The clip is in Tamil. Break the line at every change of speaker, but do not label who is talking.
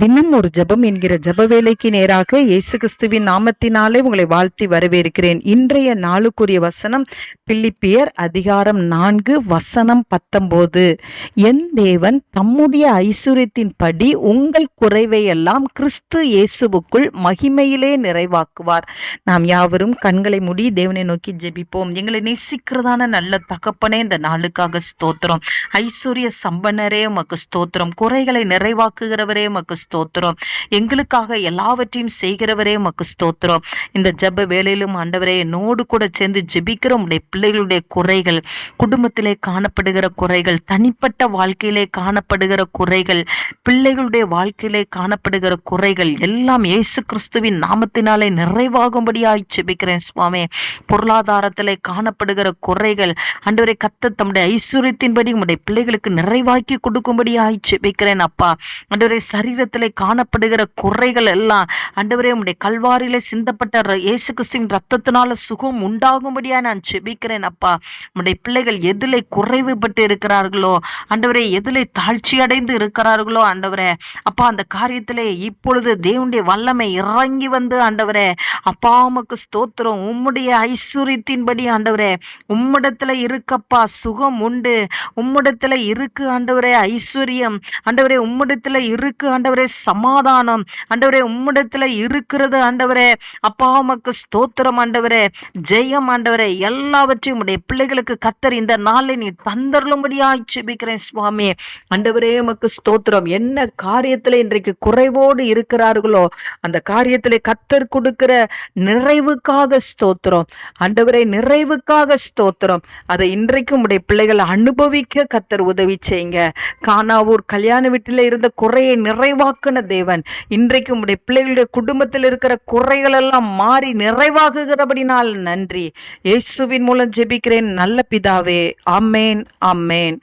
தினம் ஒரு ஜெபம் என்கிற ஜப வேலைக்கு நேராக இயேசு கிறிஸ்துவின் நாமத்தினாலே உங்களை வாழ்த்தி வரவேற்கிறேன். இன்றைய நாளுக்குரிய வசனம் பிலிப்பியர் அதிகாரம் நான்கு வசனம் பத்தொம்போது என் தேவன் தம்முடைய ஐஸ்வர்யத்தின் படி உங்கள் குறைவையெல்லாம் கிறிஸ்து இயேசுவுக்குள் மகிமையிலே நிறைவாக்குவார். நாம் யாவரும் கண்களை மூடி தேவனை நோக்கி ஜெபிப்போம். எங்களை நேசிக்கிறதான நல்ல தகப்பனே இந்த நாளுக்காக ஸ்தோத்திரம். ஐஸ்வர்ய சம்பன்னரே உமக்கு ஸ்தோத்திரம். குறைகளை நிறைவாக்குகிறவரே உமக்கு ஸ்தோத்திரம். எங்களுக்காக எல்லாவற்றையும் செய்கிறவரே உமக்கு ஸ்தோத்திரம். இந்த ஜெப வேலையிலும் ஆண்டவரே என்னோடு கூட சேர்ந்து ஜெபிக்கிற உடைய பிள்ளைகளுடைய குறைகள் குடும்பத்திலே காணப்படுகிற குறைகள் தனிப்பட்ட வாழ்க்கையிலே காணப்படுகிற குறைகள் பிள்ளைகளுடைய வாழ்க்கையிலே காணப்படுகிற குறைகள் எல்லாம் இயேசு கிறிஸ்துவின் நாமத்தினாலே நிறைவாகும்படியாய் ஜெபிக்கிறேன் சுவாமி. பொருளாதாரத்திலே காணப்படுகிற குறைகள் அன்றுவரை கத்த தம்முடைய ஐஸ்வர்யத்தின்படி உடைய பிள்ளைகளுக்கு நிறைவாக்கி கொடுக்கும்படியாய் ஜெபிக்கிறேன் அப்பா. அன்றுவரை சரீரத்தை காணப்படுகிற குறைகள் எல்லாம் ஆண்டவரே உடைய கல்வாரியிலே சிந்தப்பட்ட ர- இயேசு கிறிஸ்துவின் ரத்தத்தினால சுகம் உண்டாகும்படியா நான் ஜெபிக்கிறேன் அப்பா. உடைய பிள்ளைகள் எதிலே குறைவுபட்டு இருக்கிறார்களோ ஆண்டவரே எதிலே தாழ்ச்சி அடைந்து இருக்கிறார்களோ ஆண்டவரே அப்பா அந்த காரியத்திலே இப்பொழுது தேவனுடைய வல்லமை இறங்கி வந்து ஆண்டவரே அப்பா உமக்கு ஸ்தோத்திரம். உம்முடைய ஐஸ்வர்யத்தின்படி ஆண்டவரே உம்மிடத்துல இருக்கப்பா சுகம் உண்டு. உம்மிடத்துல இருக்கு ஆண்டவரே ஐஸ்வர்யம். ஆண்டவரே உம்மிடத்துல இருக்கு ஆண்டவரே சமாதானம். ஆண்டவரே உம்மிடத்துல இருக்கிறது ஆண்டவரே. அப்பா உமக்கு ஸ்தோத்திரம் ஆண்டவரே. ஜெயம் ஆண்டவரே. எல்லாவற்றையும் உடைய பிள்ளைகளுக்கு கத்தர் இந்த நாளை நீ தந்தருளும்படியாய் செபிக்கிறேன் சுவாமி. ஆண்டவரே உமக்கு ஸ்தோத்திரம். என்ன காரியத்துல இன்றைக்கு குறைவோடு இருக்கிறார்களோ அந்த காரியத்திலே கத்தர் கொடுக்கிற நிறைவுக்காக ஸ்தோத்திரம். ஆண்டவரே நிறைவுக்காக ஸ்தோத்திரம். அதை இன்றைக்கும் உடைய பிள்ளைகள் அனுபவிக்க கத்தர் உதவி செய்யுங்க. கானாவூர் கல்யாண வீட்டில் இருந்த குறையை உருவாக்குன தேவன். இன்றைக்கு உடைய பிள்ளைகளுடைய குடும்பத்தில் இருக்கிற குறைகள் எல்லாம் மாறி நிறைவாகுகிறபடினால் நன்றி. இயேசுவின் மூலம் ஜெபிக்கிறேன். நல்ல பிதாவே. Amen amen